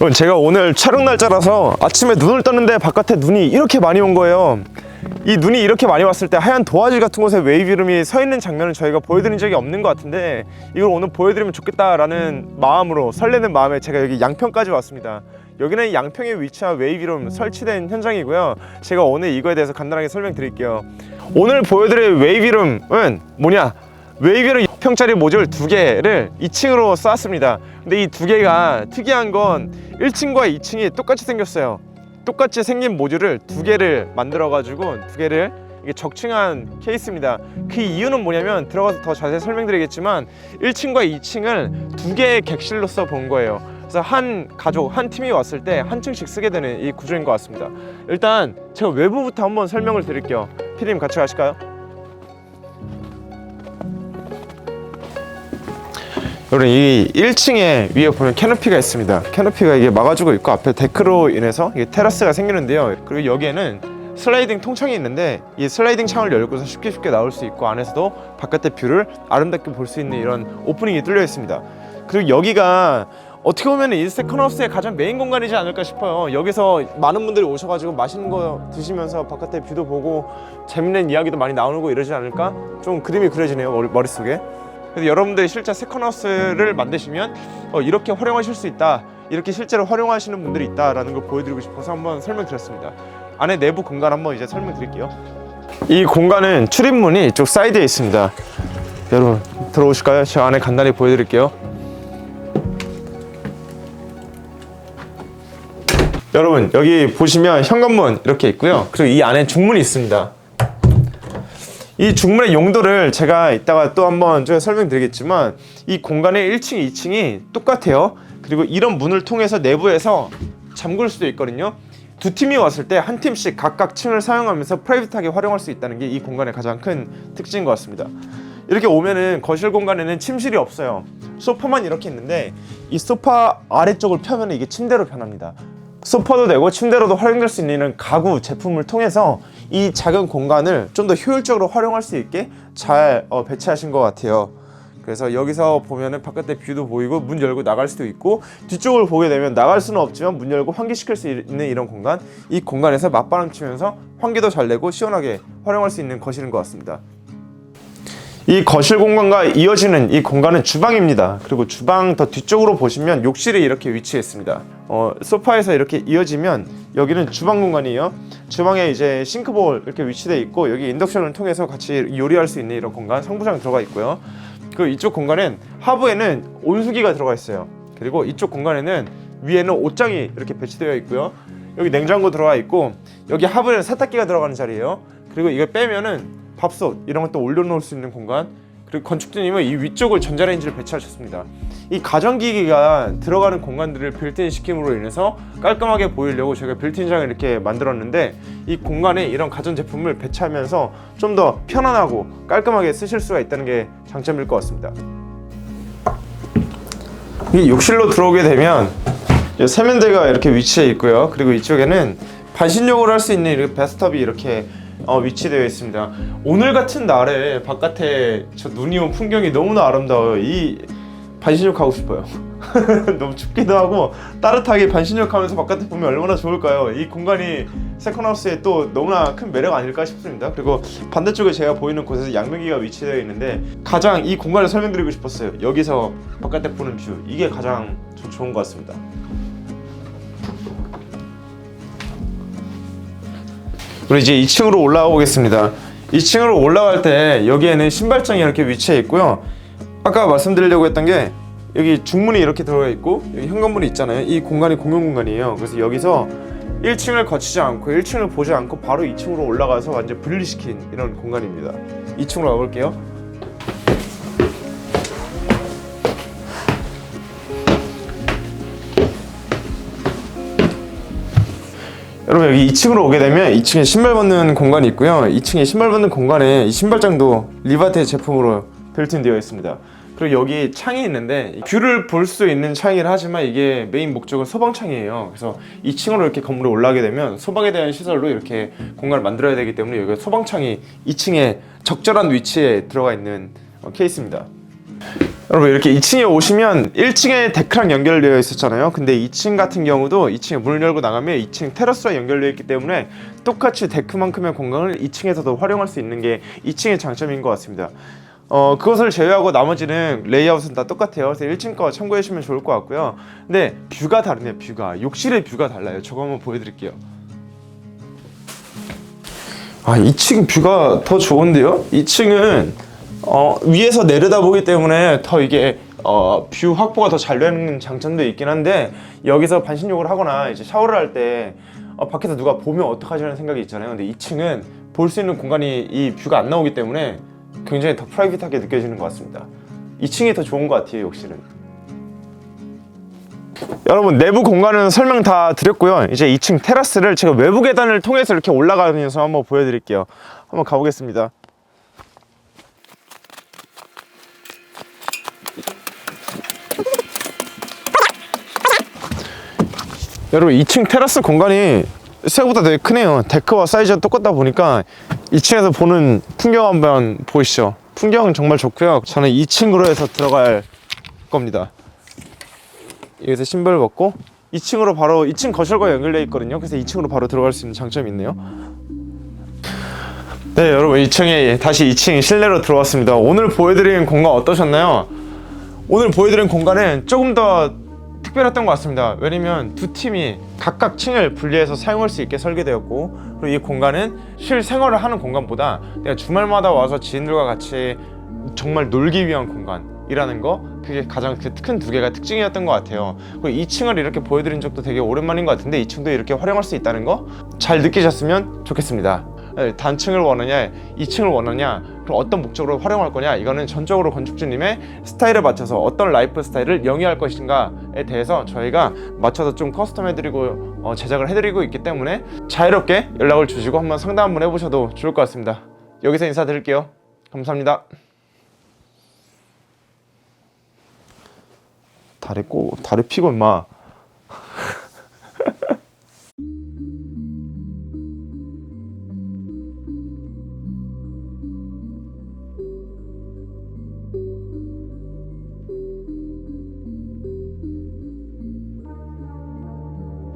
여러분 제가 오늘 촬영 날짜라서 아침에 눈을 떴는데 바깥에 눈이 이렇게 많이 온 거예요. 이 눈이 이렇게 많이 왔을 때 하얀 도화지 같은 곳에 웨이브 이름이 서 있는 장면을 저희가 보여드린 적이 없는 것 같은데 이걸 오늘 보여드리면 좋겠다라는 마음으로 설레는 마음에 제가 여기 양평까지 왔습니다. 여기는 양평에 위치한 이름 설치된 현장이고요. 제가 오늘 이거에 대해서 간단하게 설명드릴게요. 오늘 보여드릴 웨이브 이름은 뭐냐? 웨이비를 6 평짜리 모듈 두 개를 2층으로 쌓았습니다. 근데 이 두 개가 특이한 건 1층과 2층이 똑같이 생겼어요. 똑같이 생긴 모듈을 두 개를 만들어 가지고 두 개를 이게 적층한 케이스입니다. 그 이유는 뭐냐면 들어가서 더 자세히 설명드리겠지만 1층과 2층을 두 개의 객실로서 본 거예요. 그래서 한 가족, 한 팀이 왔을 때 한 층씩 쓰게 되는 이 구조인 것 같습니다. 일단 제가 외부부터 한번 설명을 드릴게요. 피디님 같이 가실까요? 여러분 이 1층에 위에 보면 캐노피가 있습니다. 캐노피가 이게 막아주고 있고 앞에 데크로 인해서 이게 테라스가 생기는데요. 그리고 여기에는 슬라이딩 통창이 있는데 이 슬라이딩 창을 열고서 쉽게 쉽게 나올 수 있고 안에서도 바깥의 뷰를 아름답게 볼 수 있는 이런 오프닝이 뚫려 있습니다. 그리고 여기가 어떻게 보면 이 세컨하우스의 가장 메인 공간이지 않을까 싶어요. 여기서 많은 분들이 오셔가지고 맛있는 거 드시면서 바깥의 뷰도 보고 재밌는 이야기도 많이 나오고 이러지 않을까? 좀 그림이 그려지네요 머릿속에. 그래서 여러분들이 실제 세컨하우스를 만드시면 어, 이렇게 활용하실 수 있다. 이렇게 실제로 활용하시는 분들이 있다라는 걸 보여드리고 싶어서 한번 설명드렸습니다. 안에 내부 공간 한번 이제 설명드릴게요. 이 공간은 출입문이 이쪽 사이드에 있습니다. 여러분 들어오실까요? 저 안에 간단히 보여드릴게요. 여러분 여기 보시면 현관문 이렇게 있고요. 그리고 이 안에 중문이 있습니다. 이 중문의 용도를 제가 이따가 또 한번 좀 설명드리겠지만 이 공간의 1층, 2층이 똑같아요. 그리고 이런 문을 통해서 내부에서 잠글 수도 있거든요. 두 팀이 왔을 때 한 팀씩 각각 층을 사용하면서 프라이빗하게 활용할 수 있다는 게 이 공간의 가장 큰 특징인 것 같습니다. 이렇게 오면은 거실 공간에는 침실이 없어요. 소파만 이렇게 있는데 이 소파 아래쪽을 펴면 이게 침대로 변합니다. 소파도 되고 침대로도 활용될 수 있는 가구 제품을 통해서 이 작은 공간을 좀 더 효율적으로 활용할 수 있게 잘 어, 배치하신 것 같아요. 그래서 여기서 보면은 바깥에 뷰도 보이고 문 열고 나갈 수도 있고 뒤쪽을 보게 되면 나갈 수는 없지만 문 열고 환기시킬 수 있는 이런 공간 이 공간에서 맞바람 치면서 환기도 잘 내고 시원하게 활용할 수 있는 거실인 것 같습니다. 이 거실 공간과 이어지는 이 공간은 주방입니다. 그리고 주방 더 뒤쪽으로 보시면 욕실이 이렇게 위치해 있습니다. 어, 소파에서 이렇게 이어지면 여기는 주방 공간이에요. 주방에 이제 싱크볼 이렇게 위치돼 있고 여기 인덕션을 통해서 같이 요리할 수 있는 이런 공간 상부장 들어가 있고요. 그리고 이쪽 공간엔 하부에는 온수기가 들어가 있어요. 그리고 이쪽 공간에는 위에는 옷장이 이렇게 배치되어 있고요. 여기 냉장고 들어가 있고 여기 하부에는 세탁기가 들어가는 자리예요. 그리고 이걸 빼면은 밥솥 이런 것도 올려놓을 수 있는 공간 그리고 건축주님은 이 위쪽을 전자레인지를 배치하셨습니다. 이 가전기기가 들어가는 공간들을 빌트인 시킴으로 인해서 깔끔하게 보이려고 저희가 빌트인장을 이렇게 만들었는데 이 공간에 이런 가전 제품을 배치하면서 좀 더 편안하고 깔끔하게 쓰실 수가 있다는 게 장점일 것 같습니다. 이 욕실로 들어오게 되면 이 세면대가 이렇게 위치해 있고요. 그리고 이쪽에는 반신욕을 할 수 있는 베스트업이 이렇게 어, 위치되어 있습니다. 오늘 같은 날에 바깥에 저 눈이 온 풍경이 너무나 아름다워요. 이 반신욕 하고 싶어요. 너무 춥기도 하고 따뜻하게 반신욕 하면서 바깥에 보면 얼마나 좋을까요? 이 공간이 세컨하우스의 또 너무나 큰 매력 아닐까 싶습니다. 그리고 반대쪽에 제가 보이는 곳에서 양면기가 위치되어 있는데 가장 이 공간을 설명드리고 싶었어요. 여기서 바깥에 보는 뷰 이게 가장 저- 좋은 것 같습니다. 우리 이제 2층으로 올라오겠습니다. 2층으로 올라갈 때 여기에는 신발장이 이렇게 위치해 있고요. 아까 말씀드리려고 했던 게 여기 중문이 이렇게 들어가 있고 여기 현관문이 있잖아요. 이 공간이 공용 공간이에요. 그래서 여기서 1층을 거치지 않고 1층을 보지 않고 바로 2층으로 올라가서 완전 분리시킨 이런 공간입니다. 2층으로 가볼게요. 여러분 여기 2층으로 오게 되면 2층에 신발 벗는 공간이 있고요. 2층에 신발 벗는 공간에 이 신발장도 리바테 제품으로 빌트인 되어 있습니다. 그리고 여기 창이 있는데 뷰를 볼 수 있는 창이긴 하지만 이게 메인 목적은 소방창이에요. 그래서 2층으로 이렇게 건물에 올라가게 되면 소방에 대한 시설로 이렇게 공간을 만들어야 되기 때문에 여기 소방창이 2층에 적절한 위치에 들어가 있는 어, 케이스입니다. 여러분 이렇게 2층에 오시면 1층에 데크랑 연결되어 있었잖아요. 근데 2층 같은 경우도 2층에 문을 열고 나가면 2층 테라스와 연결되어 있기 때문에 똑같이 데크만큼의 공간을 2층에서도 활용할 수 있는 게 2층의 장점인 것 같습니다. 어 그것을 제외하고 나머지는 레이아웃은 다 똑같아요. 그래서 1층 거 참고해 주시면 좋을 것 같고요. 근데 뷰가 다르네요. 뷰가 욕실의 뷰가 달라요. 저거 한번 보여드릴게요. 아 2층 뷰가 더 좋은데요? 2층은 어, 위에서 내려다 보기 때문에 더 이게 어, 뷰 확보가 더 잘 되는 장점도 있긴 한데 여기서 반신욕을 하거나 이제 샤워를 할때 어, 밖에서 누가 보면 어떡하지라는 생각이 있잖아요. 근데 2층은 볼 수 있는 공간이 이 뷰가 안 나오기 때문에 굉장히 더 프라이빗하게 느껴지는 것 같습니다. 2층이 더 좋은 것 같아요, 욕실은. 여러분 내부 공간은 설명 다 드렸고요. 이제 2층 테라스를 제가 외부 계단을 통해서 이렇게 올라가면서 한번 보여드릴게요. 한번 가보겠습니다. 여러분 2층 테라스 공간이 생각보다 되게 크네요. 데크와 사이즈가 똑같다 보니까 2층에서 보는 풍경 한번 보이시죠? 풍경은 정말 좋고요. 저는 2층으로 해서 들어갈 겁니다. 여기서 신발을 벗고 2층으로 바로 2층 거실과 연결되어 있거든요. 그래서 2층으로 바로 들어갈 수 있는 장점이 있네요. 네, 여러분 2층에 다시 2층 실내로 들어왔습니다. 오늘 보여드린 공간 어떠셨나요? 오늘 보여드린 공간은 조금 더 특별했던 것 같습니다. 왜냐면 두 팀이 각각 층을 분리해서 사용할 수 있게 설계되었고 그리고 이 공간은 실생활을 하는 공간보다 내가 주말마다 와서 지인들과 같이 정말 놀기 위한 공간이라는 거 그게 가장 큰 두 개가 특징이었던 것 같아요. 그리고 2층을 이렇게 보여드린 적도 되게 오랜만인 것 같은데 2층도 이렇게 활용할 수 있다는 거 잘 느끼셨으면 좋겠습니다. 네, 단층을 원하냐, 2층을 원하냐, 그럼 어떤 목적으로 활용할 거냐, 이거는 전적으로 건축주님의 스타일에 맞춰서 어떤 라이프 스타일을 영위할 것인가에 대해서 저희가 맞춰서 좀 커스텀해드리고 어, 제작을 해드리고 있기 때문에 자유롭게 연락을 주시고 한번 상담 한번 해보셔도 좋을 것 같습니다. 여기서 인사드릴게요. 감사합니다. 다리 꼬 다리 피고 임마